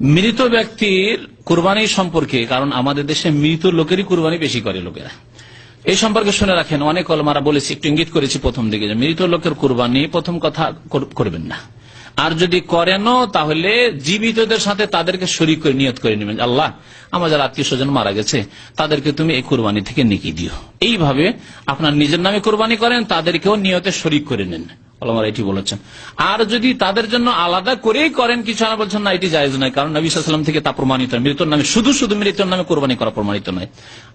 মৃত ব্যক্তির কুরবানি সম্পর্কে, কারণ আমাদের দেশে মৃত লোকেরই কুরবানি বেশি করে লোকেরা। এই সম্পর্কে শুনে রাখেন, অনেক অলমারা বলেছি, একটু ইঙ্গিত করেছি প্রথম দিকে, যে মৃত লোকের কুরবানি প্রথম কথা করবেন না। আর যদি করেনও তাহলে জীবিতদের সাথে তাদেরকে শরিক করে, নিয়ত করে নেবেন। আল্লাহ, আমার যারা আত্মীয় স্বজন মারা গেছে, তাদেরকে তুমি এই কোরবানি থেকে নিকি দিও। এইভাবে আপনার নিজের নামে কোরবানি করেন, তাদেরকেও নিয়তে শরিক করে নেন। এটি বলেছেন। আর যদি তাদের জন্য আলাদা করেই করেন, কিছু না বলছেন, না, এটি জায়জ নয়, কারণ নবী সাল্লাম থেকে তা প্রমাণিত নয়। মৃতর নামে, শুধু শুধু মৃতর নামে কোরবানি করা প্রমাণিত নয়।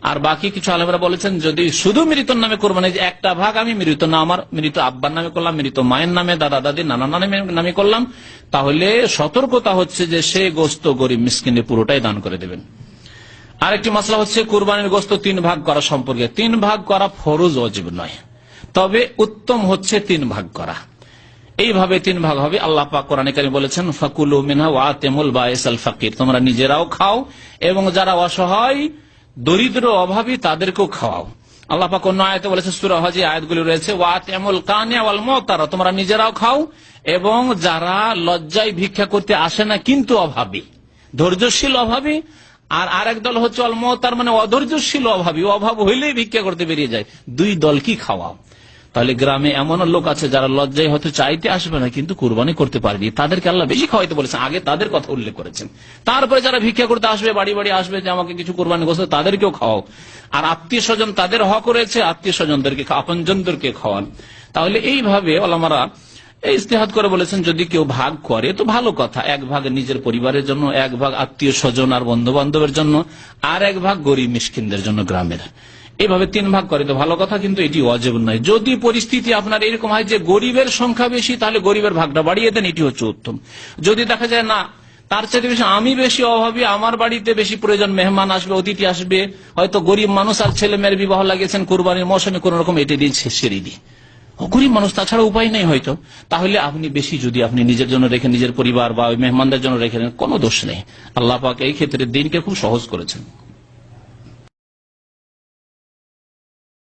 আর বাকি কিছু আলমরা বলেছেন, যদি শুধু মৃতর নামে কোরবানি একটা ভাগ আমি মৃত না, আমার মৃত আব্বার নামে করলাম, মৃত মায়ের নামে, দাদা, দাদি নানা নামে নামে করলাম, তাহলে সতর্কতা হচ্ছে যে সে গোস্ত গরিব মিসকিনে পুরোটাই দান করে দেবেন। আরেকটি মশলা হচ্ছে, কোরবানির গোস্ত তিন ভাগ করা সম্পর্কে। তিন ভাগ করা ফরজ, অজীব নয়। তবে উত্তম হচ্ছে তিন ভাগ করা। এইভাবে তিন ভাগ হবে। আল্লাহ পাক কোরআন কারী বলেছেন, ফাকুলু মিনহা ওয়া তেমুল বায়েসাল ফাকির। তোমরা নিজেরাও খাও এবং যারা অসহায়, দরিদ্র, অভাবী, তাদেরকেও খাওয়াও। আল্লাহ পাক অন্য আয়াতে বলেছে সূরা হজে আয়াতগুলি রয়েছে, ওয়া তেমুল কানিয়া ওয়াল মুতারা। তোমরা নিজেরাও খাও এবং যারা লজ্জায় ভিক্ষা করতে আসে না কিন্তু অভাবী, ধৈর্যশীল অভাবী আর আরেক দল হচ্ছে অলমতার মানে অধৈর্যশীল অভাবী। অভাব হইলেই ভিক্ষা করতে বেরিয়ে যায়। দুই দল কি খাওয়াও তাহলে গ্রামে এমন লোক আছে যারা লজ্জায় হয়তো চাইতে আসবে না, কিন্তু কুরবানি করতে পারেনি। তাদেরকে আল্লাহ বেশি খাওয়াইতে বলেছেন। আগে তাদের কথা উল্লেখ করেছেন। তারপরে যারা ভিক্ষা করতে আসবে, বাড়ি বাড়ি আসবে যে আমাকে কিছু কোরবানি করছে, তাদেরকেও খাওয়াও। আর আত্মীয় স্বজন তাদের হক রয়েছে, আত্মীয় স্বজনদেরকে আপনজনদেরকে খাওয়ান। তাহলে এইভাবে ওলামারা এই ইস্তেহাত করে বলেছেন, যদি কেউ ভাগ করে, তো ভালো কথা। এক ভাগ নিজের পরিবারের জন্য, এক ভাগ আত্মীয় স্বজন আর বন্ধু বান্ধবের জন্য, আর এক ভাগ গরিব মিসকিনদের জন্য গ্রামের। এইভাবে তিন ভাগ করে তো ভালো কথা, কিন্তু এটি অজেব নয়। যদি পরিস্থিতি আপনার এরকম হয় যে গরিবের সংখ্যা বেশি, তাহলে গরিবের ভাগটা বাড়িয়ে দেন, এটি হচ্ছে উত্তম। যদি দেখা যায় না, তার চাইতে বেশি আমি বেশি অভাবী, আমার বাড়িতে বেশি প্রয়োজন মেহমান আসবে, অতিথি আসবে, হয়তো গরিব মানুষ আর ছেলে মেয়ের বিবাহ লাগিয়েছেন, কোরবানির মৌসুমে কোন রকম এটি দিয়ে সেরে দিই। গরিব মানুষ, তাছাড়া উপায় নেই হয়তো। তাহলে আপনি বেশি যদি আপনি নিজের জন্য রেখে, নিজের পরিবার বা ওই মেহমানদের জন্য রেখে কোনো দোষ নেই। আল্লাহ পাক এই ক্ষেত্রে দিনকে খুব সহজ করেছেন।